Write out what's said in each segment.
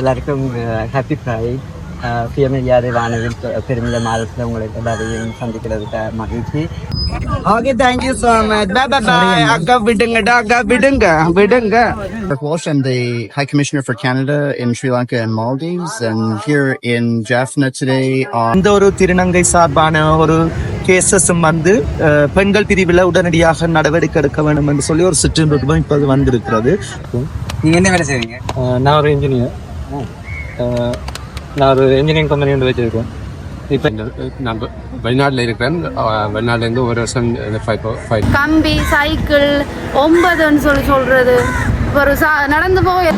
எல்லாருக்கும் happy pride சுயமரியாதை வானவில் பெருமித மாதத்தில் உங்களை எல்லாரையும் சந்திக்கிறதுக்கு மகிழ்ச்சி okay thank you so much bye bye bye அக்கா விடுங்கடா அக்கா விடுங்க விடுங்க Walsh. I'm the High Commissioner for Canada in Sri Lanka and Maldives, and here in Jaffna today இந்த ஒரு திருநங்கை சார்பான ஒரு கேசஸும் வந்து பெண்கள் பிரிவில் உடனடியாக நடவடிக்கை எடுக்க வேண்டும் என்று சொல்லி ஒரு சிற்றின்பம் இப்போது வந்திருக்கிறது. நீங்கள் என்ன வேலை செய்வீங்க நான் ஒரு இன்ஜினியர் நான் ஒரு இன்ஜினியரிங் கம்பெனி ஒன்று வச்சுருக்கேன். இப்போ நான் வெளிநாட்டுல இருக்கிறேன். வெளிநாட்டுலேருந்து ஒரு வருஷம் ஃபைவ் ஃபைவ் கம்பி சைக்கிள் ஒன்பதுன்னு சொல்லி சொல்றது. ஒரு சா நடந்து போக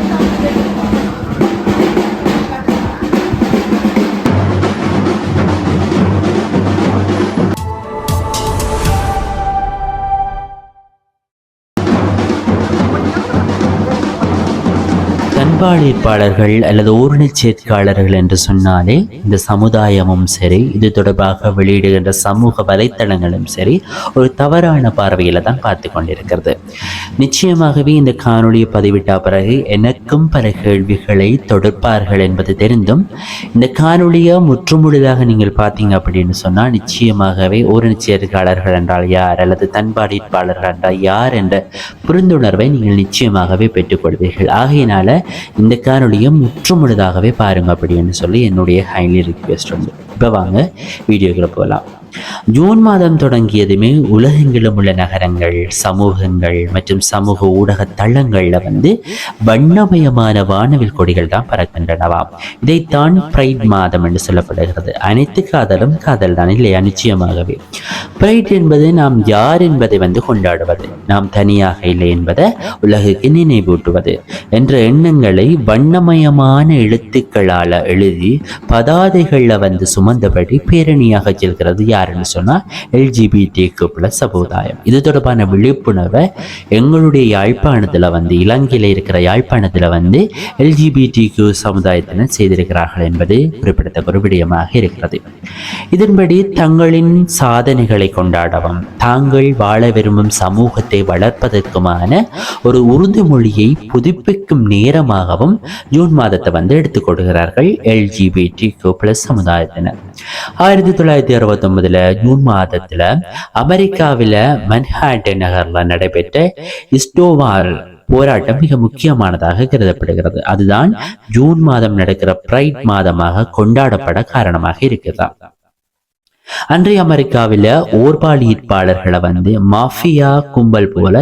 பண்பாளிப்பாளர்கள் அல்லது ஊர்ணிச் சேர்க்காளர்கள் என்று சொன்னாலே இந்த சமுதாயமும் சரி இது தொடர்பாக வெளியிடுகின்ற சமூக வலைத்தளங்களும் சரி ஒரு தவறான பார்வையில தான் பார்த்து கொண்டிருக்கிறது. நிச்சயமாகவே இந்த காணொலியை பதிவிட்ட பிறகு எனக்கும் பல கேள்விகளை தொடுப்பார்கள் என்பது தெரிந்தும் இந்த காணொலியை முற்றுமுழுதாக நீங்கள் பார்த்தீங்க அப்படின்னு சொன்னால் நிச்சயமாகவே ஊர்ணிச் சேர்க்காளர்கள் என்றால் யார் அல்லது தன்பாடிப்பாளர்கள் என்றால் யார் என்ற புரிந்துணர்வை நீங்கள் நிச்சயமாகவே பெற்றுக்கொள்வீர்கள் ஆகையினால இந்த காணொளியை முற்றுமுழுதாகவே பாருங்க அப்படின்னு சொல்லி என்னுடைய ஹைலி ரிக்வெஸ்ட் உண்டு. இப்போ வாங்க வீடியோக்குள்ள போகலாம். ஜூன் மாதம் தொடங்கியதுமே உலகெங்கிலும் உள்ள நகரங்கள் சமூகங்கள் மற்றும் சமூக ஊடக தளங்களில் வந்து வண்ணமயமான வானவில் கொடிகள் தான் பறக்கின்றனவாம் இதைத்தான் பிரைட் மாதம் என்று சொல்லப்படுகிறது. அனைத்து காதலும் காதல் தான் இல்லையா? நிச்சயமாகவே. பிரைட் என்பது நாம் யார் என்பதை வந்து கொண்டாடுவது நாம் தனியாக இல்லை என்பதை உலகுக்கு நினைவூட்டுவது என்ற எண்ணங்களை வண்ணமயமான எழுத்துக்களால் எழுதி பதாதைகளில் வந்து சுமந்தபடி பேரணியாக செல்கிறது யாருன்னு சொன்னால் எல்ஜிபிடிக்கு பிளஸ் சமுதாயம். இது தொடர்பான விழிப்புணர்வை எங்களுடைய யாழ்ப்பாணத்தில் வந்து இலங்கையில் இருக்கிற யாழ்ப்பாணத்தில் வந்து எல்ஜிபிடிக்கு சமுதாயத்தினர் செய்திருக்கிறார்கள் என்பது குறிப்பிடத்தக்க ஒரு விடயமாக இருக்கிறது. இதன்படி தங்களின் சாதனைகளை கொண்டாடவும் தாங்கள் வாழ விரும்பும் சமூகத்தை வளர்ப்பதற்குமான ஒரு உறுதிமொழியை புதுப்பிக்கும் நேரமாகவும் ஜூன் மாதத்தை வந்து எடுத்துக்கொள்கிறார்கள் எல்ஜிபிடி பிளஸ் சமுதாயத்தினர். ஆயிரத்தி தொள்ளாயிரத்தி அறுபத்தி ஒன்பது ஒன்பதுல ஜூன் மாதத்துல அமெரிக்காவில மன்ஹாட்டன் நகர்ல நடைபெற்ற இஸ்டோவால் போராட்டம் மிக முக்கியமானதாக கருதப்படுகிறது. அதுதான் ஜூன் மாதம் நடக்கிற பிரைட் மாதமாக கொண்டாடப்பட காரணமாக இருக்கிறதா அன்றைய அமெரிக்காவில் ஓர்பாலியற்பாளர்களை வந்து மாஃபியா கும்பல் போல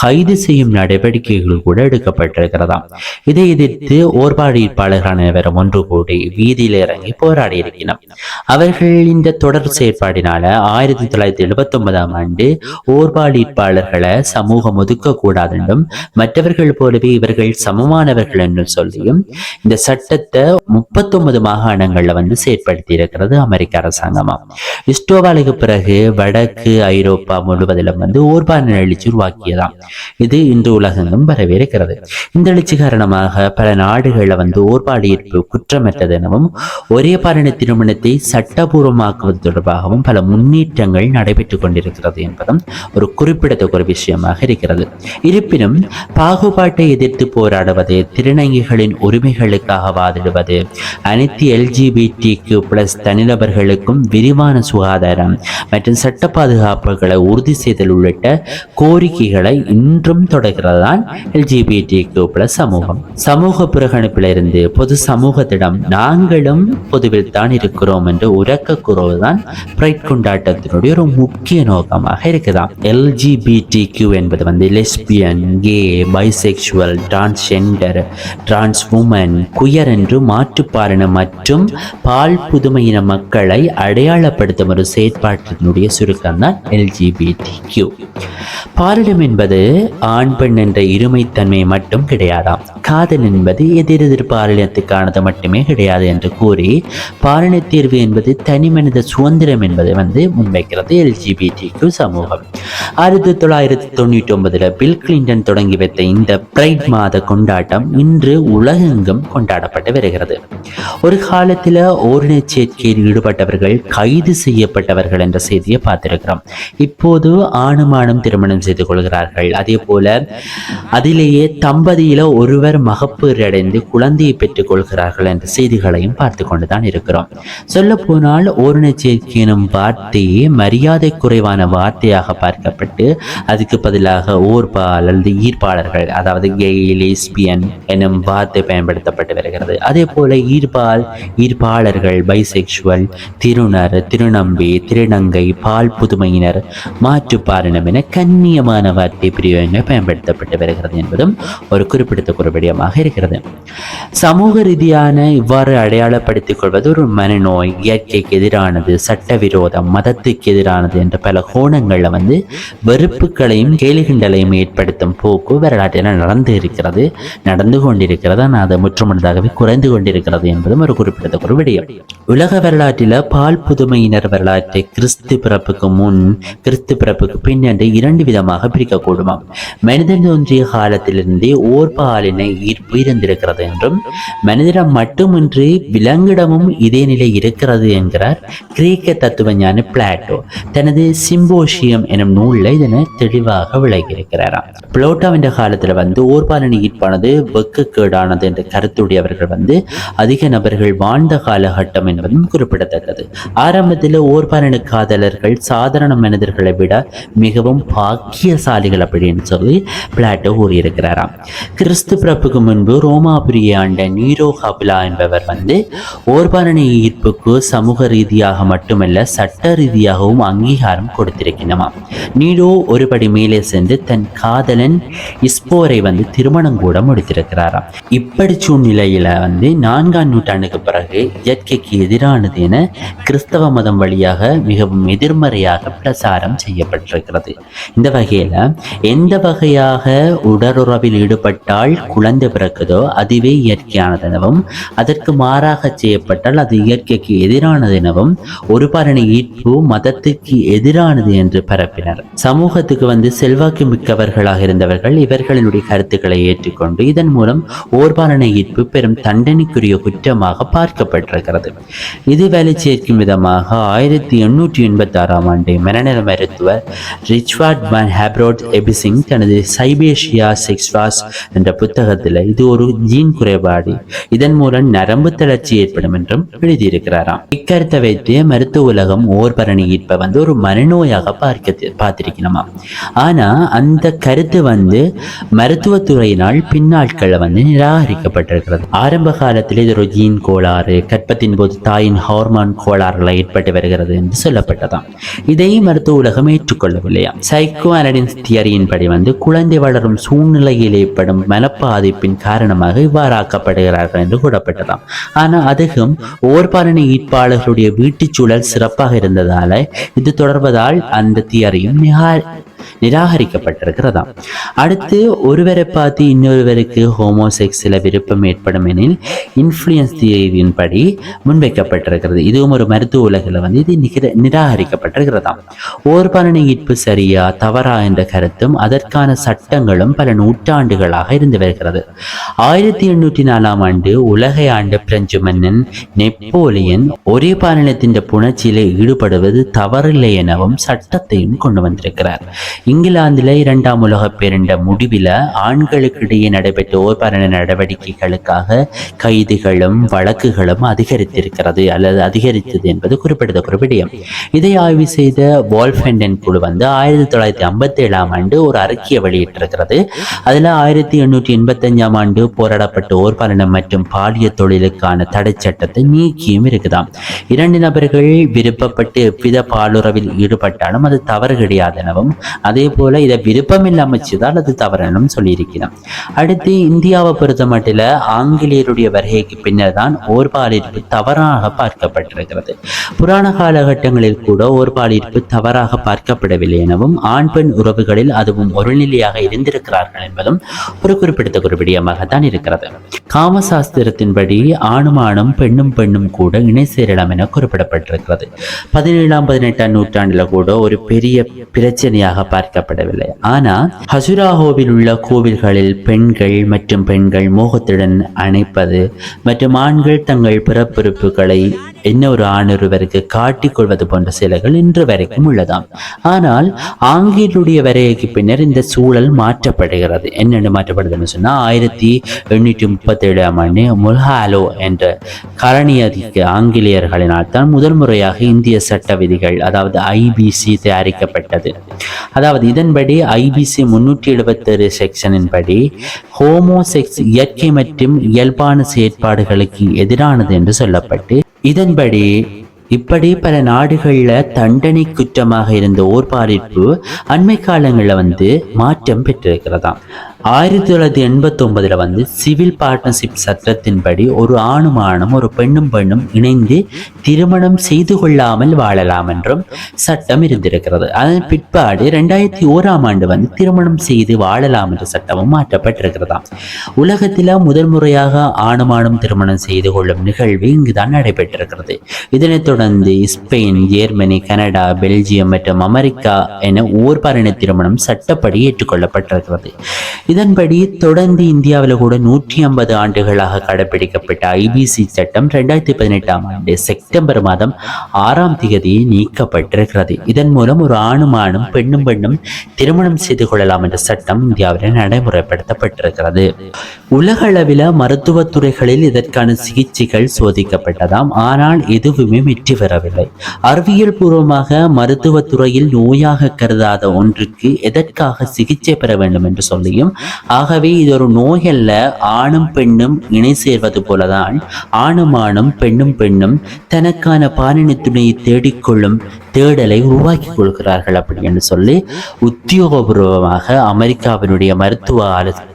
கைது செய்யும் நடவடிக்கைகள் கூட எடுக்கப்பட்டிருக்கிறதாம். இதை எதிர்த்து ஓர்பாலியற்பாளர்கள் அனைவரும் ஒன்று கூடி வீதியில் இறங்கி போராடி இருக்கிறார். அவர்கள் இந்த தொடர் செயற்பாடினால ஆயிரத்தி தொள்ளாயிரத்தி எழுபத்தி ஒன்பதாம் ஆண்டு ஓர்பாலியற்பாளர்களை சமூகம் ஒதுக்கக்கூடாது என்றும் மற்றவர்கள் போலவே இவர்கள் சமமானவர்கள் என்று சொல்லியும் இந்த சட்டத்தை முப்பத்தொன்பது மாகாணங்களில் வந்து செயற்படுத்தி இருக்கிறது அமெரிக்க அரசாங்கமா இஸ்டோவாலுக்கு பிறகு வடக்கு ஐரோப்பா முழுவதிலும் வந்து ஓர்பான எழுச்சி உருவாக்கியதாம். இது இன்று உலகெங்கும் வரவேற்கிறது. இந்த எழுச்சி காரணமாக பல நாடுகளில் வந்து ஓர்பாடு ஈர்ப்பு குற்றமற்றது எனவும் ஒரே பாலின திருமணத்தை சட்டபூர்வமாக்குவது தொடர்பாகவும் பல முன்னேற்றங்கள் நடைபெற்றுக் கொண்டிருக்கிறது என்பதும் ஒரு குறிப்பிடத்தக்க ஒரு விஷயமாக இருக்கிறது. இருப்பினும் பாகுபாட்டை எதிர்த்து போராடுவது திருநங்கைகளின் உரிமைகளுக்காக வாதிடுவது அனைத்து எல்ஜிபிடிக்கு பிளஸ் தனிநபர்களுக்கும் விரிவான சுகாதாரம் மற்றும் சட்ட பாதுகாப்புகளை உறுதி செய்தல் உள்ளிட்ட கோரிக்கைகளை இன்றும் தொடர்கிறதான் எல்ஜிபிடி பிளஸ் சமூகம். சமூக புறக்கணிப்பிலிருந்து பொது சமூகத்திடம் நாங்களும் பொதுவில் தான் இருக்கிறோம் என்று உறக்க கூறுவதுதான் பிரைட் கொண்டாட்டத்தினுடைய ஒரு முக்கிய நோக்கமாக இருக்குதாம். எல்ஜிபிடி என்பது வந்து lesbian gay bisexual transgender trans woman queer என்று மாற்றுப்பாலின மற்றும் பால் புதுமையின மக்களை பயன்படுத்தும் ஒரு செயற்பாட்டினுடைய சுருக்கம் தான் எல்ஜிபிடி கியூ பாலினம் என்பது ஆண் பெண் என்ற இருமைத்தன்மை மட்டும் கிடையாதாம். காதல் என்பது எதிரெதிர் பாலினத்துக்கானது மட்டுமே கிடையாது என்று கூறி பாலின தீர்வு என்பது தனி மனித சுதந்திரம் என்பதை வந்து முன்வைக்கிறது எல்ஜிபிடிக்கு சமூகம். ஆயிரத்தி தொள்ளாயிரத்தி தொண்ணூற்றி ஒன்பதுல பில் கிளின்டன் தொடங்கி வைத்த இந்த பிரைட் மாத கொண்டாட்டம் இன்று உலகெங்கும் கொண்டாடப்பட்டு வருகிறது. ஒரு காலத்தில் ஓரினச் சேர்க்கையில் ஈடுபட்டவர்கள் கைது செய்யப்பட்டவர்கள் என்ற செய்தியை பார்த்திருக்கிறோம். இப்போது ஆணுமானும் திருமணம் செய்து கொள்கிறார்கள். அதே போல அதிலேயே தம்பதியில ஒருவர் இருவர் மகப்பேறு அடைந்து குழந்தையை பெற்றுக் கொள்கிறார்கள் என்ற செய்திகளையும் பார்த்து கொண்டுதான் இருக்கிறோம். சொல்ல போனால் ஓரணச்சேர்க்கை எனும் வார்த்தையே மரியாதை குறைவான வார்த்தையாக பார்க்கப்பட்டு அதுக்கு பதிலாக ஓர்பால் அல்லது ஈர்ப்பாளர்கள் அதாவது கெய்லிஸ்பியன் எனும் வார்த்தை பயன்படுத்தப்பட்டு வருகிறது. அதே போல ஈர்ப்பால் ஈர்ப்பாளர்கள் பைசெக்சுவல் திருநர் திருநம்பி திருநங்கை பால் புதுமையினர் மாற்றுப்பாரினம் என கண்ணியமான வார்த்தை பிரிவுகள் பயன்படுத்தப்பட்டு வருகிறது என்பதும் ஒரு குறிப்பிடத்த குறிப்பிட்ட விடயமாக இருக்கிறது. சமூக ரீதியான இவ்வாறு அடையாளப்படுத்திக் கொள்வது ஒரு மனநோய் இயற்கைக்கு எதிரானது சட்டவிரோதம் மதத்துக்கு எதிரானது என்ற பல கோணங்கள்ல வந்து வெறுப்புகளையும் கேலிகிண்டலையும் ஏற்படுத்தும் போக்கு வரலாற்றில் நடந்து இருக்கிறது நடந்து கொண்டிருக்கிறது. ஆனால் அது முற்றுமுழுதாகவே குறைந்து கொண்டிருக்கிறது என்பதும் ஒரு குறிப்பிடத்தக்க ஒரு விடயம். உலக வரலாற்றில் பால் புதுமையினர் வரலாற்றை கிறிஸ்து பிறப்புக்கு முன் கிறிஸ்து பிறப்புக்கு பின் என்று இரண்டு விதமாக பிரிக்கக்கூடுமாம். மனிதன் தோன்றிய காலத்திலிருந்தே ஓர் பாலினை உயிர் இருந்திருக்கிறது என்றும் மனிதனம் மட்டுமின்றி விலங்கிடமும் இதே நிலை இருக்கிறது என்கிறார் கிரேக்க தத்துவ ஞானி பிளாட்டோ. தனது சிம்போஷியம் எனும் நூலில் இதனை தெளிவாக விளக்கியிருக்கிறாராம். பிளோட்டோவின் காலத்தில் வந்து ஓர்பாலனி ஈர்ப்பானது வெக்கக்கேடானது என்ற கருத்துடையவர்கள் வந்து அதிக நபர்கள் வாழ்ந்த காலகட்டம் என்பதும் குறிப்பிடத்தக்கது. ஆரம்பத்தில் ஓர்பாலனு காதலர்கள் சாதாரண மனிதர்களை விட மிகவும் பாக்கியசாலிகள் அப்படின்னு சொல்லி பிளாட்டோ கூறியிருக்கிறாராம். கிறிஸ்து பிறப்புக்கு முன்பு ரோமாபுரியை ஆண்ட நீரோ ஹாபிலா என்பவர் வந்து ஓர்பாலனி ஈர்ப்புக்கு சமூக ரீதியாக மட்டுமல்ல சட்ட ரீதியாகவும் அங்கீகாரம் கொடுத்திருக்கின்றமாம் நீரோ ஒருபடி மேலே சென்று தன் காதலன் இஸ்போரை வந்து திருமணம் கூட முடித்திருக்கிறாராம் இப்படி சூழ்நிலையில வந்து நான்காம் நூற்றாண்டுக்கு பிறகு இயற்கைக்கு எதிரானது என கிறிஸ்தவ மதம் வழியாக மிகவும் எதிர்மறையாக பிரசாரம் செய்யப்பட்டிருக்கிறது. இந்த வகையில எந்த வகையாக உடலுறவில் ஈடுபட்டால் குழந்தை பிறக்குதோ அதுவே இயற்கையானது எனவும் அதற்கு மாறாக செய்யப்பட்டால் அது இயற்கைக்கு எதிரானது எனவும் ஒரு பரணி ஈர்ப்பு மதத்துக்கு எதிரானது என்று பரப்பினர். சமூகத்துக்கு வந்து செல்வாக்கு மிக்கவர்களாக இருந்தவர்கள் இவர்களினுடைய கருத்துக்களை ஏற்றுக்கொண்டு இதன் மூலம் ஓர்பாலனை ஈர்ப்பு பெரும் தண்டனைக்குரிய குற்றமாக பார்க்கப்பட்டிருக்கிறது. இது வேலை சேர்க்கும் விதமாக ஆயிரத்தி எண்ணூற்றி எண்பத்தி ஆறாம் ஆண்டு மனநல மருத்துவர் ரிச்வார்ட் வான் ஹேப்ரோட் எபிசிங் தனது சைபேஷியா செக்ஸ்வாஸ் என்ற புத்தக புத்தகத்தில் இது ஒரு ஜீன் குறைபாடு. இதன் மூலம் நரம்பு தளர்ச்சி ஏற்படும் என்றும் எழுதியிருக்கிறாராம். இக்கருத்தை வைத்து மருத்துவ உலகம் ஓர்பரணி ஈர்ப்பை வந்து ஒரு மனநோயாக பார்க்க பார்த்திருக்கணுமா ஆனா அந்த கருத்து வந்து மருத்துவத்துறையினால் பின்னாட்களில் வந்து நிராகரிக்கப்பட்டிருக்கிறது. ஆரம்ப காலத்தில் இது ஒரு ஜீன் கோளாறு கற்பத்தின் போது தாயின் ஹார்மோன் கோளாறுகள் ஏற்பட்டு வருகிறது என்று சொல்லப்பட்டதாம். இதை மருத்துவ உலகம் ஏற்றுக்கொள்ளவில்லையா சைக்கோ அனடின்ஸ் தியரியின்படி வந்து குழந்தை வளரும் சூழ்நிலையில் ஏற்படும் பாதிப்பின் காரணமாக இவ்வாறாக்கப்படுகிறார்கள் என்று கூறப்பட்டதாம். ஆனா அதுவும் ஓர்பாலனை ஈட்பாளர்களுடைய வீட்டுச் சூழல் சிறப்பாக இருந்ததால இது தொடர்வதால் அந்த தியரியும் நிகா நிராகரிக்கப்பட்டிருக்கிறதாம். அடுத்து ஒருவரை பார்த்து இன்னொருவருக்கு ஹோமோசெக்ஸில் விருப்பம் ஏற்படும் எனில் இன்ஃப்ளூயன்ஸ் தியரியின்படி முன்வைக்கப்பட்டிருக்கிறது. இதுவும் ஒரு மருத்துவ உலகில் வந்து இது நிகிர நிராகரிக்கப்பட்டிருக்கிறதாம். ஓர்பாலனை ஈர்ப்பு சரியா தவறா என்ற கருத்தும் அதற்கான சட்டங்களும் பல நூற்றாண்டுகளாக இருந்து வருகிறது. ஆயிரத்தி எண்ணூற்றி நாலாம் ஆண்டு உலகை ஆண்ட பிரெஞ்சு மன்னன் நெப்போலியன் ஒரே பாலினத்தின் புணர்ச்சியில் ஈடுபடுவது தவறில்லை எனவும் சட்டத்தையும் கொண்டு வந்திருக்கிறார். இங்கிலாந்தில் இரண்டாம் உலக பேரிண்ட முடிவில் ஆண்களுக்கிடையே நடைபெற்ற ஓர்பாலன நடவடிக்கைகளுக்காக கைதுகளும் வழக்குகளும் அதிகரித்திருக்கிறது அல்லது அதிகரித்தது என்பது குறிப்பிடத்தக்க விடயம். இதை ஆய்வு செய்த வால்ஃபெண்டன் குழு வந்து ஆயிரத்தி தொள்ளாயிரத்தி ஐம்பத்தி ஏழாம் ஆண்டு ஒரு அறிக்கையை வெளியிட்டிருக்கிறது. அதில் ஆயிரத்தி எண்ணூற்றி எண்பத்தஞ்சாம் ஆண்டு போராடப்பட்ட ஓர்பாலனம் மற்றும் பாலிய தொழிலுக்கான தடை சட்டத்தை நீக்கியும் இருக்குதாம். இரண்டு நபர்கள் விருப்பப்பட்டு எவ்வித பாலுறவில் ஈடுபட்டாலும் அது தவறு கிடையாது எனவும் அதே போல இதை விருப்பம் இல்லாமல் செய்தால் அது தவறு எனவும் சொல்லியிருக்கிறோம் அடுத்து இந்தியாவை பொறுத்த மட்டில் ஆங்கிலேயருடைய வருகைக்கு பின்னர் தான் ஓர்பாலிருப்பு தவறாக பார்க்கப்பட்டிருக்கிறது. புராண காலகட்டங்களில் கூட ஓர்பாலிருப்பு தவறாக பார்க்கப்படவில்லை எனவும் ஆண் பெண் உறவுகளில் அதுவும் ஒரு நிலையாக இருந்திருக்கிறார்கள் என்பதும் ஒரு குறிப்பிடத்தக்க விடயமாகத்தான் இருக்கிறது. காமசாஸ்திரத்தின்படி ஆணும் ஆணும் பெண்ணும் பெண்ணும் கூட இணை சேரலாம் என குறிப்பிடப்பட்டிருக்கிறது. பதினேழாம் பதினெட்டாம் நூற்றாண்டில் கூட ஒரு பெரிய பிரச்சனையாக பார்க்கப்படவில்லை. ஆனால் ஹசுராஹோவில் உள்ள கோவில்களில் பெண்கள் மற்றும் பெண்கள் மோகத்துடன் அணைப்பது மற்றும் ஆண்கள் தங்கள் பிறப்புறுப்புகளை இன்னொரு ஆணொருவருக்கு காட்டிக் கொள்வது போன்ற சிலைகள் இன்று வரைக்கும் உள்ளதாம். ஆனால் ஆங்கிலுடைய வரையைக்கு பின்னர் இந்த சூழல் மாற்றப்படுகிறது. என்னென்னு மாற்றப்படுதுன்னு சொன்னால் ஆயிரத்தி எண்ணூற்றி முப்பத்தி ஏழாம் ஆண்டு முல்ஹாலோ என்ற கரணியதிக்க ஆங்கிலேயர்களினால் தான் முதல் முறையாக இந்திய சட்ட விதிகள் அதாவது ஐபிசி தயாரிக்கப்பட்டது. அதாவது இதன்படி ஐபிசி முன்னூற்றி எழுபத்தேழு செக்ஷனின் படி ஹோமோசெக்ஸ் இயற்கை மற்றும் இயல்பான செயற்பாடுகளுக்கு எதிரானது என்று சொல்லப்பட்டு இதன்படி இப்படி பல நாடுகளில் தண்டனை குற்றமாக இருந்த ஓர் பாதிப்பு அண்மை காலங்களில் வந்து மாற்றம் பெற்றிருக்கிறதாம். ஆயிரத்தி தொள்ளாயிரத்தி எண்பத்தி ஒன்பதுல வந்து சிவில் பார்ட்னர்ஷிப் சட்டத்தின்படி ஒரு ஆணும் ஆணும் ஒரு பெண்ணும் பெண்ணும் இணைந்து திருமணம் செய்து கொள்ளாமல் வாழலாம் என்றும் சட்டம் இருந்திருக்கிறது. அதன் பிற்பாடு ரெண்டாயிரத்தி ஓராம் ஆண்டு வந்து திருமணம் செய்து வாழலாம் என்ற சட்டமும் மாற்றப்பட்டிருக்கிறதாம். உலகத்தில் முதல் முறையாக ஆணும் ஆணும் திருமணம் செய்து கொள்ளும் நிகழ்வு இங்குதான் நடைபெற்றிருக்கிறது. இதனைத் தொடர்ந்து ஸ்பெயின் ஜெர்மனி கனடா பெல்ஜியம் மற்றும் அமெரிக்கா என ஓர்பாரண திருமணம் சட்டப்படி ஏற்றுக்கொள்ளப்பட்டிருக்கிறது. இதன்படி தொடர்ந்து இந்தியாவில் கூட நூற்றி ஐம்பது ஆண்டுகளாக கடைபிடிக்கப்பட்ட ஐபிசி சட்டம் ரெண்டாயிரத்தி பதினெட்டாம் ஆண்டு செப்டம்பர் மாதம் ஆறாம் தேதி நீக்கப்பட்டிருக்கிறது. இதன் மூலம் ஒரு ஆணும் ஆணும் பெண்ணும் பெண்ணும் திருமணம் செய்து கொள்ளலாம் என்ற சட்டம் இந்தியாவில் நடைமுறைப்படுத்தப்பட்டிருக்கிறது. உலக அளவில் மருத்துவ துறைகளில் இதற்கான சிகிச்சைகள் சோதிக்கப்பட்டதாம். ஆனால் எதுவுமே வெற்றி பெறவில்லை. அறிவியல் பூர்வமாக மருத்துவ துறையில் நோயாக கருதாத ஒன்றுக்கு எதற்காக சிகிச்சை பெற வேண்டும் என்று சொல்லியும் ஆகவே இது ஒரு நோயல்ல ஆணும் பெண்ணும் இணை சேர்வது போலதான் ஆணும் ஆணும் பெண்ணும் பெண்ணும் தனக்கான பாலின துணையை தேடிக்கொள்ளும் தேடலை உருவாக்கி கொள்கிறார்கள் அப்படின்னு சொல்லி உத்தியோகபூர்வமாக அமெரிக்காவினுடைய மருத்துவ ஆலோசனை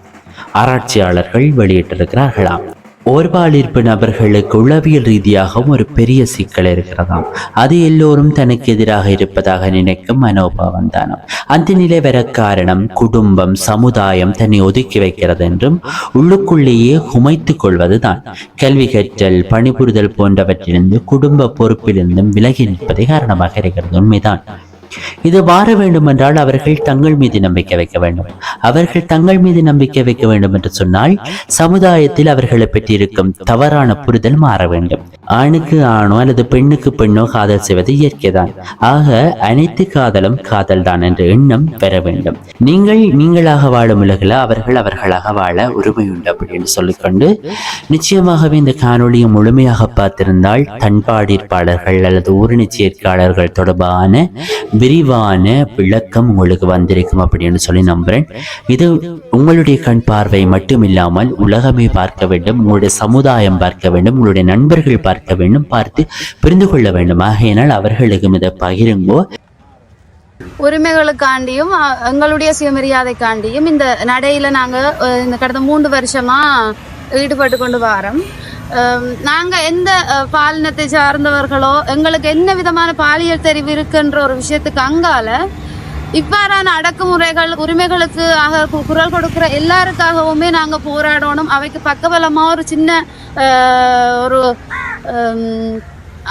ஆராய்ச்சியாளர்கள் வெளியிட்டிருக்கிறார்களாம். ஓர்பாலிருப்பு நபர்களுக்கு உளவியல் ரீதியாகவும் ஒரு பெரிய சிக்கல் இருக்கிறதாம். அது எல்லோரும் தனக்கு எதிராக இருப்பதாக நினைக்கும் மனோபாவம் தானம். அந்த நிலை வர காரணம் குடும்பம் சமுதாயம் தன்னை ஒதுக்கி வைக்கிறது என்றும் உள்ளுக்குள்ளேயே குமைத்துக் கொள்வதுதான் கல்வி கற்றல் பணிபுரிதல் போன்றவற்றிலிருந்து குடும்ப பொறுப்பிலிருந்தும் விலகி நிற்பதை காரணமாக இருக்கிறது. உண்மைதான். இது மாற வேண்டுமென்றால் அவர்கள் தங்கள் மீது நம்பிக்கை வைக்க வேண்டும். அவர்கள் தங்கள் மீது நம்பிக்கை வைக்க வேண்டும் என்று சொன்னால் சமுதாயத்தில் அவர்களை பெற்றிருக்கும் தவறான புரிதல் மாற வேண்டும். ஆணுக்கு ஆணோ அல்லது பெண்ணுக்கு பெண்ணோ காதல் செய்வது இயற்கைதான். ஆக அனைத்து காதலும் காதல் தான் என்ற எண்ணம் பெற வேண்டும். நீங்கள் நீங்களாக வாழும் உலகில் அவர்கள் அவர்களாக வாழ உரிமை உண்டு அப்படின்னு சொல்லிக்கொண்டு நிச்சயமாகவே இந்த காணொலியை முழுமையாக பார்த்திருந்தால் தன்பாடிற்பாளர்கள் அல்லது ஊரணி சேர்க்கையாளர்கள் தொடர்பான விரிவான விளக்கம் உங்களுக்கு வந்திருக்கும் அப்படின்னு சொல்லி நம்புறேன். இது உங்களுடைய கண் பார்வை மட்டும் இல்லாமல் உலகமே பார்க்க வேண்டும் உங்களுடைய சமுதாயம் பார்க்க வேண்டும் உங்களுடைய நண்பர்கள் பார்க்க வேண்டும் பார்த்து புரிந்து கொள்ள வேண்டும். ஆகையினால் அவர்களுக்கும் இதை பகிருங்கோ. உரிமைகளுக்காண்டியும் எங்களுடைய சுயமரியாதைக்காண்டியும் இந்த நடையில நாங்க இந்த கடந்த மூன்று வருஷமா ஈடுபட்டு கொண்டு வரோம் நாங்கள் நாங்க எந்த பாலினத்தை சார்ந்தவர்களோ எங்களுக்கு என்ன விதமான பாலியல் தெரிவு இருக்குன்ற ஒரு விஷயத்துக்கு அங்கால இவ்வாறான அடக்குமுறைகள் உரிமைகளுக்கு ஆக கு- குரல் கொடுக்கிற எல்லாருக்காகவுமே நாங்க போராடணும் அவைக்கு பக்கபலமா ஒரு சின்ன ஒரு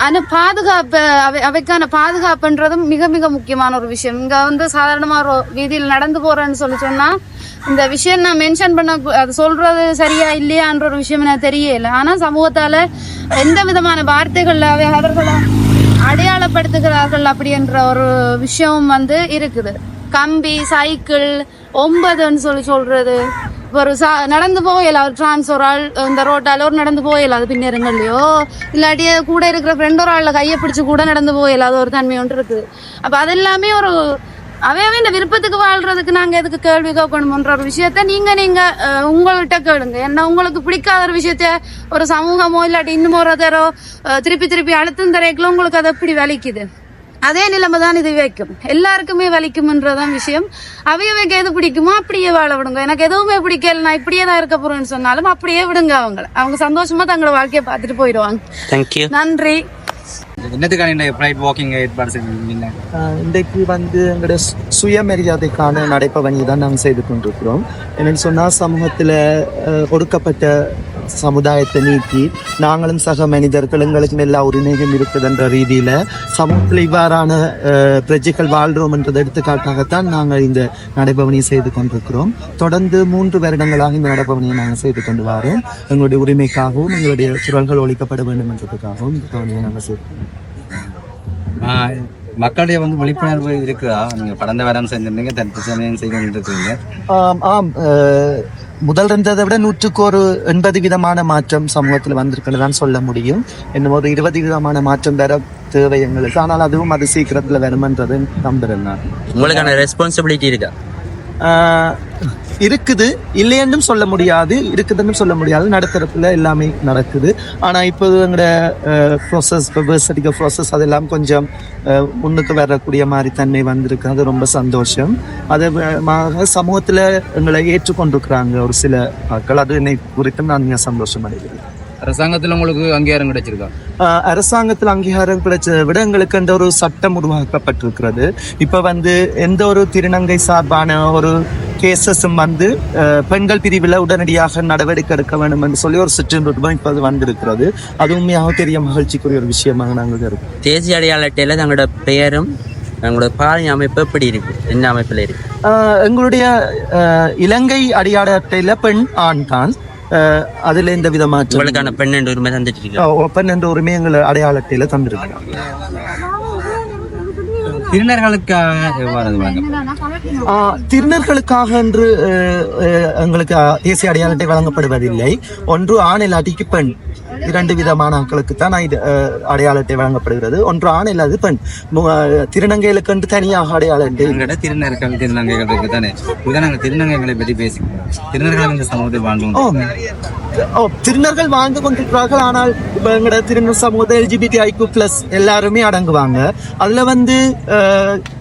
ஆனா பாதுகாப்பு அவை அவைக்கான பாதுகாப்புன்றதும் மிக மிக முக்கியமான ஒரு விஷயம். இங்க வந்து சாதாரணமா ஒரு வீதியில் நடந்து போறேன்னு சொல்லி சொன்னா இந்த விஷயம் நான் மென்ஷன் பண்ண அது சொல்றது சரியா இல்லையான்ற ஒரு விஷயம் எனக்கு தெரியல ஆனா சமூகத்தால எந்த விதமான வார்த்தைகள்ல அவை அவர்களை அடையாளப்படுத்துகிறார்கள் அப்படின்ற ஒரு விஷயம் வந்து இருக்குது. கம்பி சைக்கிள் ஒன்பதுன்னு சொல்லி சொல்றது. ஒரு சா நடந்து போகல ஒரு டிரான்ஸ் ஒரு ஆள் இந்த ரோட்டால ஒரு நடந்து போகல அது பின்னருங்கள்லையோ இல்லாட்டி கூட இருக்கிற ஃப்ரெண்ட் ஒரு ஆளில் கையை பிடிச்சி கூட நடந்து போகல அது ஒரு தன்மை ஒன்று இருக்குது. அது அதெல்லாமே ஒரு அவையவே இந்த விருப்பத்துக்கு வாழ்றதுக்கு நாங்கள் எதுக்கு கேள்வி கேட்கணும்ன்ற ஒரு விஷயத்த நீங்கள் நீங்கள் உங்கள்கிட்ட கேளுங்க. என்ன உங்களுக்கு பிடிக்காத ஒரு விஷயத்த ஒரு சமூகமோ இல்லாட்டி இன்னும் ஒரு தரோ திருப்பி திருப்பி அழுத்தம் தரைக்குள்ள உங்களுக்கு அது எப்படி வலிக்குது அதே நிலைமை தான் இது வைக்கும். எல்லாருக்குமே வலிக்கும்ன்றதான் விஷயம். அவையவைக்கு எது பிடிக்குமோ அப்படியே வாழ விடுங்க. எனக்கு எதுவுமே பிடிக்கல நான் இப்படியே தான் இருக்க போறேன்னு சொன்னாலும் அப்படியே விடுங்க அவங்கள. அவங்க சந்தோஷமா தங்களோட வாழ்க்கையை பார்த்துட்டு போயிடுவாங்க. நன்றி. என்னத்துக்கான ப்ரைட் வாக்கிங் ஏற்பாடு ஆஹ் இன்றைக்கு வந்து எங்களுடைய சு- சுயமரியாதைக்கான நடைப்பவனி தான் நாங்கள் செய்து கொண்டிருக்கிறோம். என்னன்னு சொன்னால் சமூகத்தில் ஒடுக்கப்பட்ட சமுதாயத்தை நீக்கி நாங்களும் சக மனிதர்கள் எங்களுக்கும் எல்லா உரிமைகள் இருக்குதுன்ற ரீதியில சமூகத்தில் இவ்வாறான பிரஜைகள் வாழ்றோம் என்றதை எடுத்துக்காட்டாகத்தான் நாங்கள் இந்த நடைபவனியை செய்து கொண்டிருக்கிறோம். தொடர்ந்து மூன்று வருடங்களாக இந்த நடைபவனியை நாங்கள் செய்து கொண்டு வரோம். எங்களுடைய உரிமைக்காகவும் எங்களுடைய குரல்கள் ஒழிக்கப்பட வேண்டும் என்றதுக்காகவும் இந்த பவனியை நாங்கள் செய்து மக்களுடைய வந்து விழிப்புணர்வு இருக்குதா? நீங்க கடந்த வாரம் செஞ்சிருந்தீங்க தற்போது செய்து இருக்கீங்க ஆம் முதல் இருந்ததை விட நூற்றுக்கு ஒரு எண்பது விதமான மாற்றம் சமூகத்தில் வந்திருக்குன்னு தான் சொல்ல முடியும். இன்னும் ஒரு இருபது விதமான மாற்றம் வர தேவை எங்களுக்கு. ஆனால் அதுவும் அது சீக்கிரத்தில் வருமென்றது நம்புறேன் நான். உங்களுக்கான ரெஸ்பான்சிபிலிட்டி இருக்கா? இருக்குது. இல்லையென்றும் சொல்ல முடியாது. இருக்குதுன்னு சொல்ல முடியாது. நடுத்தரத்துல எல்லாமே நடக்குது. ஆனா இப்போ எங்களோட ப்ராசஸ் பர்த் சர்டிஃபிகேட் ப்ராசஸ் அதெல்லாம் கொஞ்சம் முன்னுக்கு வரக்கூடிய மாதிரி தன்மை வந்திருக்கு. அது ரொம்ப சந்தோஷம். அது மாக சமூகத்துல எங்களை ஏற்றுக்கொண்டிருக்கிறாங்க ஒரு சில ஆட்கள் அது என்னை குறித்து நான் சந்தோஷம் அடைகிறேன். அரசாங்கத்துல உங்களுக்கு அங்கீகாரம் கிடைச்சிருக்கா? அரசாங்கத்தில் அங்கீகாரம் கிடைச்சதை விட எங்களுக்கு அந்த ஒரு சட்டம் உருவாக்கப்பட்டிருக்கிறது. இப்ப வந்து எந்த ஒரு திருநங்கை சார்பான ஒரு கேசஸும் வந்து பெண்கள் பிரிவில் உடனடியாக நடவடிக்கை எடுக்க வேண்டும் என்று சொல்லி ஒரு சிற்றின்பம் இப்போது வந்திருக்கிறது. அது உண்மையாக பெரிய மகிழ்ச்சிக்குரிய ஒரு விஷயமாக நாங்கள் இருக்கோம் தேசிய அடையாள அட்டையில் தங்களோட பெயரும் தங்களோட பாலின அமைப்பு எப்படி இருக்கு? என்ன அமைப்பில் இருக்கு? எங்களுடைய இலங்கை அடியாட அட்டையில பெண் ஆண் தான். அதுல எந்த விதமான பெண் என்ற உரிமை தந்துட்டு பெண் என்ற உரிமை எங்களை அடையாள அட்டையில தந்திருக்கிறாங்க. திருநர்களுக்காக திருநர்களுக்காக என்று எங்களுக்கு தேசிய அடையாள அட்டை வழங்கப்படுவதில்லை. ஒன்று ஆண் இல்லாட்டிக்கு பெண். இரண்டு விதமான ஆட்களுக்கு தான் இது அடையாள அட்டை வழங்கப்படுகிறது. ஒன்று ஆண் இல்லாது பெண். திருநங்கைகளுக்கு என்று தனியாக அடையாள அட்டை திருநர்கள் திருநங்கைகள் இருக்கு தானே? நாங்கள் திருநங்கைகளை பற்றி பேசிக்கிறோம். திருநர்கள் இந்த சமூகத்தில் வாழ்ந்து ஓ திருநர்கள் வாழ்ந்து கொண்டிருக்கிறார்கள். ஆனால் இப்போ எங்களோட திருநர் சமூகத்தை எல்ஜிபிடி ஐக்கு பிளஸ் எல்லாருமே அடங்குவாங்க. அதுல வந்து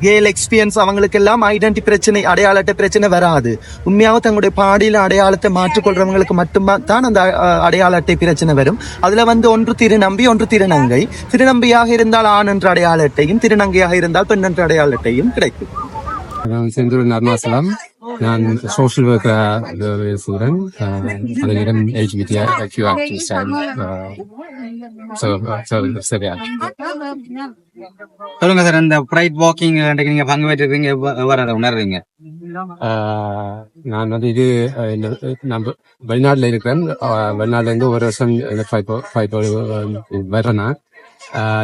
கேல் எக்ஸ்பீரியன்ஸ் அவங்களுக்கு எல்லாம் ஐடென்டி பிரச்சனை அடையாள அட்டை பிரச்சனை வராது. உண்மையாக தங்களுடைய பாடியில அடையாளத்தை மாற்றிக்கொள்றவங்களுக்கு மட்டும்தான் தான் அந்த அடையாள அட்டை பிரச்சனை வரும். அதுல வந்து ஒன்று திருநம்பி ஒன்று திருநங்கை. திருநம்பியாக இருந்தால் ஆண் என்ற அடையாள அட்டையும் திருநங்கையாக இருந்தால் பெண் என்ற அடையாள அட்டையும் கிடைக்கும். நான் செந்தூர் நர்மாசலம் நான் சோஷியல் ஒர்க்கர் செய்கிறேன் அதிலிடம் எல்ஜிபிடி சரியா. சொல்லுங்க சார் இந்த ப்ரைட் வாக்கிங் நீங்க பங்கு பெற்றிருக்கீங்க அதை உணர்றீங்க? நான் வந்து இது நம்ம வெளிநாட்டில் இருக்கிறேன். வெளிநாட்டிலேருந்து வெளிநாட்டுல இருந்து ஒரு வருஷம் ஃபைவ் வர்றேன் நான்.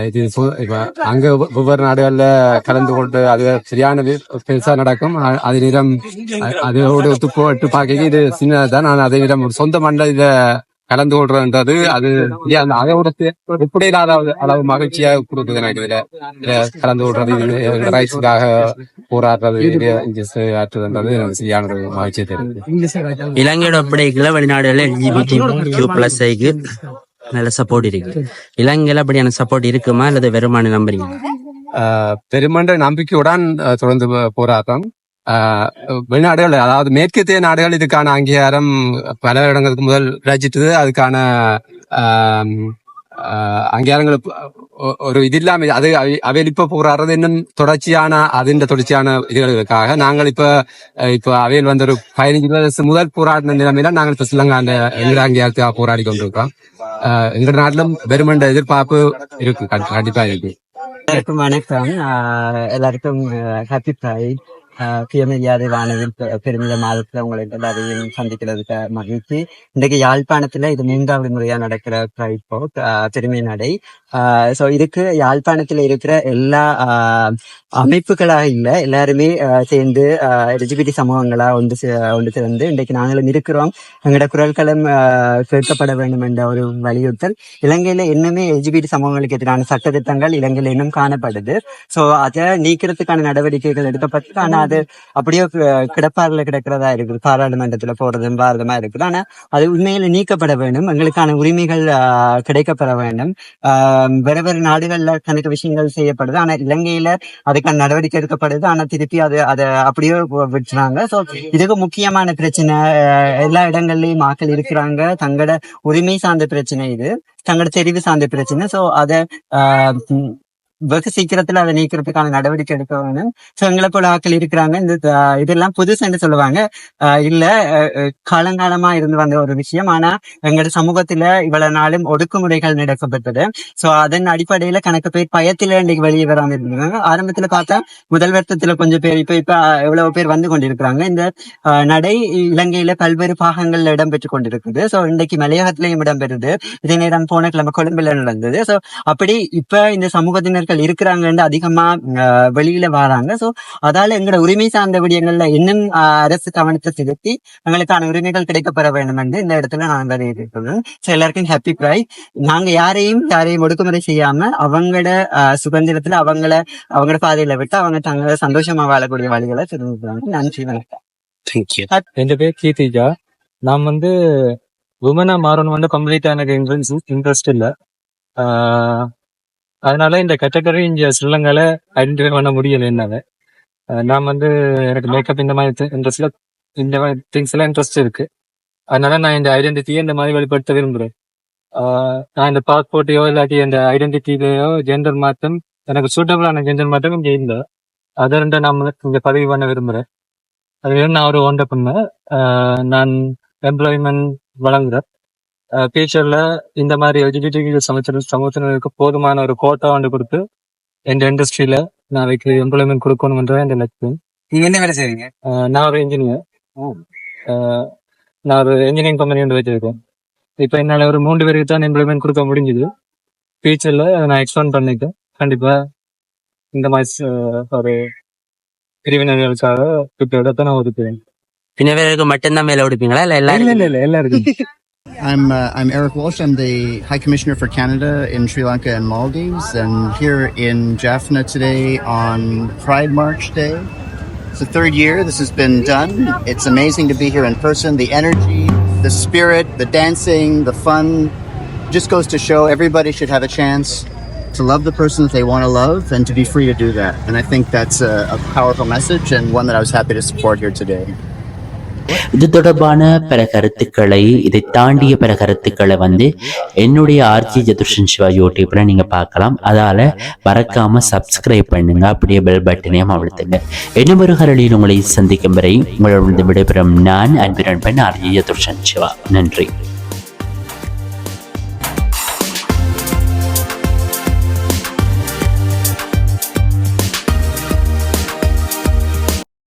இது இப்போ அங்க ஒவ்வொரு நாடுகளில் கலந்து கொண்டு அது சரியான பெருசா நடக்கும். அது நேரம் அதோட ஒத்து போட்டு பார்க்க இது சின்னதான் நான் அதே நேரம் சொந்த மண்டல கலந்து கொள்றதுன்றது அது அதோட எப்படி இல்லாத அளவு- மகிழ்ச்சியா கொடுக்குது எனக்கு இதுல? கலந்து கொள்றது ரைட்ஸுக்காக போராடுறது எனக்கு சரியான ஒரு மகிழ்ச்சியை தெரியுது இலங்கையோட ஒப்படைக்கல வெளிநாடுகளில் எல்ஜிபிடி கியூ பிளஸ் ஐக்கு நல்ல சப்போர்ட் இருக்கு. இலங்கையில அப்படியான சப்போர்ட் இருக்குமா? அல்லது வெறுமான நம்புறீங்க ஆஹ் பெருமன்ற நம்பிக்கையுடன் தொடர்ந்து போராட்டம். வெளிநாடுகள் அதாவது மேற்கத்திய நாடுகள் இதுக்கான அங்கீகாரம் பல இடங்களுக்கு முதல் கிடைச்சிட்டது. அதுக்கான அங்கீகாரங்கள் ஒரு இது இல்லாமல் அது அவை- அவையில் இப்ப போராடுறது இன்னும் தொடர்ச்சியான அதிண்ட தொடர்ச்சியான இதுகளுக்காக. நாங்கள் இப்ப அஹ் இப்ப அவையில் வந்த ஒரு பதினஞ்சு வருஷம் முதல் போராடின நிலைமையில நாங்கள் இப்ப சிலங்காண்ட எதிர அங்கீகாரத்துக்காக போராடி கொண்டிருக்கோம். ஆஹ் எங்க நாட்டிலும் பெருமண்ட எதிர்பார்ப்பு இருக்கு. கண்டி- கண்டிப்பா இருக்கு. எல்லாருக்கும் வணக்கம். எல்லாருக்கும் ஹாப்பி ப்ரைட் சுயமரியாதை வானவில் பெ- பெருமித மாதத்துல உங்களை எல்லாரையும் சந்திக்கிறதுக்கு மகிழ்ச்சி இன்றைக்கு யாழ்ப்பாணத்துல இது மூன்றாவது முறையா நடக்கிற பிரைட் போக் பெருமை நடை ஸோ இதுக்கு யாழ்ப்பாணத்துல இருக்கிற எல்லா ஆஹ், அமைப்புகளாக இல்ல எல்லாருமே சேர்ந்து எலிஜிபிலிட்டி சமூகங்களா ஒன்று சே- ஒன்று சேர்ந்து இன்றைக்கு நாங்களும் இருக்கிறோம். எங்களோட குரல்களும் கேட்கப்பட வேண்டும் என்ற ஒரு வலியுறுத்தல். இலங்கையில இன்னுமே எலிஜிபிலிட்டி சமூகங்களுக்கு எதிரான சட்டத்திட்டங்கள் இலங்கையில் இன்னும் காணப்படுது. சோ அதை நீக்கிறதுக்கான நடவடிக்கைகள் எடுக்கப்பட்டு ஆனா அது அப்படியே கி- கிடக்கிறதா இருக்குது. பாராளுமன்றத்தில் போறதும் பாரதமா இருக்குது. ஆனால் அது உண்மையில் நீக்கப்பட வேண்டும். எங்களுக்கான உரிமைகள் ஆஹ், கிடைக்கப்பெற வேண்டும். ஆஹ், வேற வேற நாடுகள்ல கணக்கு விஷயங்கள் செய்யப்படுது. ஆனா இலங்கையில அதுக்கான நடவடிக்கை எடுக்கப்படுது ஆனா திருப்பி அது அதை அப்படியே விட்டுறாங்க. சோ இதுக்கு முக்கியமான பிரச்சனை ஆஹ், எல்லா இடங்கள்லயும் மக்கள் இருக்கிறாங்க. தங்களோட உரிமை சார்ந்த பிரச்சனை இது. தங்களோட தெரிவு சார்ந்த பிரச்சனை. சோ அத ஆஹ், வெகு சீக்கிரத்துல அதை நீக்கிறதுக்கான நடவடிக்கை எடுக்க வேணும் சோ எங்களை போல ஆக்கள் இருக்கிறாங்க. இந்த இதெல்லாம் புதுசுன்னு சொல்லுவாங்க. அஹ், இல்ல காலங்காலமா இருந்து வந்த ஒரு விஷயம். ஆனா எங்களோட சமூகத்துல இவ்வளவு நாளும் ஒடுக்குமுறைகள் நடக்கப்பட்டது. சோ அதன் அடிப்படையில கணக்கு பேர் பயத்தில இன்னைக்கு வெளியே வராம இருந்தாங்க ஆரம்பத்துல பார்த்தா முதல் வருத்தத்துல கொஞ்சம் பேர் இப்ப இப்ப எவ்வளவு பேர் வந்து கொண்டிருக்கிறாங்க. இந்த நடை இலங்கையில பல்வேறு பாகங்கள்ல இடம்பெற்று கொண்டிருக்குது. சோ இன்னைக்கு மலையகத்திலையும் இடம்பெறுது. இதே நேரம் போன கிழமை கொழும்புல நடந்தது. சோ அப்படி இப்ப இந்த சமூகத்தினருக்கு சமூகத்தினர்கள் இருக்கிறாங்கன்னு அதிகமா வெளியில வராங்க. சோ அதால எங்களோட உரிமை சார்ந்த விடயங்கள்ல இன்னும் அரசு கவனத்தை செலுத்தி எங்களுக்கான உரிமைகள் கிடைக்கப்பெற வேண்டும் என்று இந்த இடத்துல நான் வலியுறுத்துகிறேன். சோ எல்லாருக்கும் ஹாப்பி பிரைட் நாங்க யாரையும் யாரையும் ஒடுக்குமுறை செய்யாம அவங்களோட சுதந்திரத்துல அவங்கள அவங்களோட பாதையில விட்டு அவங்க தங்களை சந்தோஷமா வாழக்கூடிய வழிகளை தெரிஞ்சுக்கிறாங்க நன்றி வணக்கம். என் பேர் கீர்த்திஜா. நான் வந்து உமனா மாறணும் வந்து கம்ப்ளீட்டா எனக்கு இன்ட்ரெஸ்ட் இன்ட்ரெஸ்ட் இல்லை. அதனால இந்த கேட்டகரி இந்த ஸ்ரீலங்கால ஐடென்டிஃபை பண்ண முடியல என்னால. நான் வந்து எனக்கு மேக்கப் இந்த மாதிரி இன்ட்ரெஸ்ட்ல இந்த மாதிரி திங்ஸ் எல்லாம் இன்ட்ரெஸ்ட் இருக்கு. அதனால நான் இந்த ஐடென்டிட்டியை இந்த மாதிரி வெளிப்படுத்த விரும்புகிறேன் நான் இந்த பாஸ்போர்ட்டையோ இல்லாட்டி இந்த ஐடென்டிட்டிலையோ ஜெண்டர் மாற்றம் எனக்கு சூட்டபிளான ஜெண்டர் மாற்றம் இங்கே இல்லை. அதை ரெண்டு நான் இங்க பதிவு பண்ண விரும்புகிறேன் அது நான் ஒரு ஓண்ட பண்ணேன் நான் எம்ப்ளாய்மெண்ட் வழங்குறேன். ஃபியூச்சர்ல இந்த மாதிரி எஜுகேட்டிவ் சமச்சர் சமூகத்தினருக்கு போதுமான ஒரு கோட்டா வந்து கொடுத்து எந்த இண்டஸ்ட்ரியில நாளைக்கு எம்ப்ளாய்மெண்ட் கொடுக்கணும்ன்ற என் லட்சியம் நீங்க என்ன வேலை செய்றீங்க? நான் ஒரு இன்ஜினியர் நான் ஒரு இன்ஜினியரிங் கம்பெனி வந்து வச்சிருக்கேன். இப்போ என்னால ஒரு மூன்று பேருக்கு தான் எம்ப்ளாய்மெண்ட் கொடுக்க முடிஞ்சுது. ஃபியூச்சர்ல நான் எக்ஸ்பேண்ட் பண்ணிட்டேன். கண்டிப்பா இந்த மாதிரி ஒரு பிரிவினர்களுக்காக இப்போ இடத்த நான் ஒதுக்குவேன். பின்னவர்களுக்கு மட்டும்தான் மேல உடுப்பீங்களா இல்ல எல்லாரும் இல்ல இல்ல இல்ல எல்லாருக்கும். I'm uh, I'm Eric Walsh. I'm the High Commissioner for Canada in Sri Lanka and Maldives, and here in Jaffna today on Pride March Day. It's the third year this has been done. It's amazing to be here in person. The energy, the spirit, the dancing, the fun just goes to show everybody should have a chance to love the person that they want to love and to be free to do that. And I think that's a, a powerful message and one that I was happy to support here today. இது தொடர்பான பிற கருத்துக்களை இதை தாண்டிய பிற கருத்துக்களை வந்து என்னுடைய ஆர்ஜி ஜதுர்ஷன் சிவா யூடியூப்ல நீங்க பார்க்கலாம். அதால மறக்காம சப்ஸ்கிரைப் பண்ணுங்க. அப்படியே பெல் பட்டனையும் அழுத்துங்க. இன்னும் ஒரு கரளியில் உங்களை சந்திக்கும் வரை உங்களிடம் விடைபெறும் நான் அன்பிரன்பன் ஆர்ஜி ஜதுர்ஷன் சிவா. நன்றி.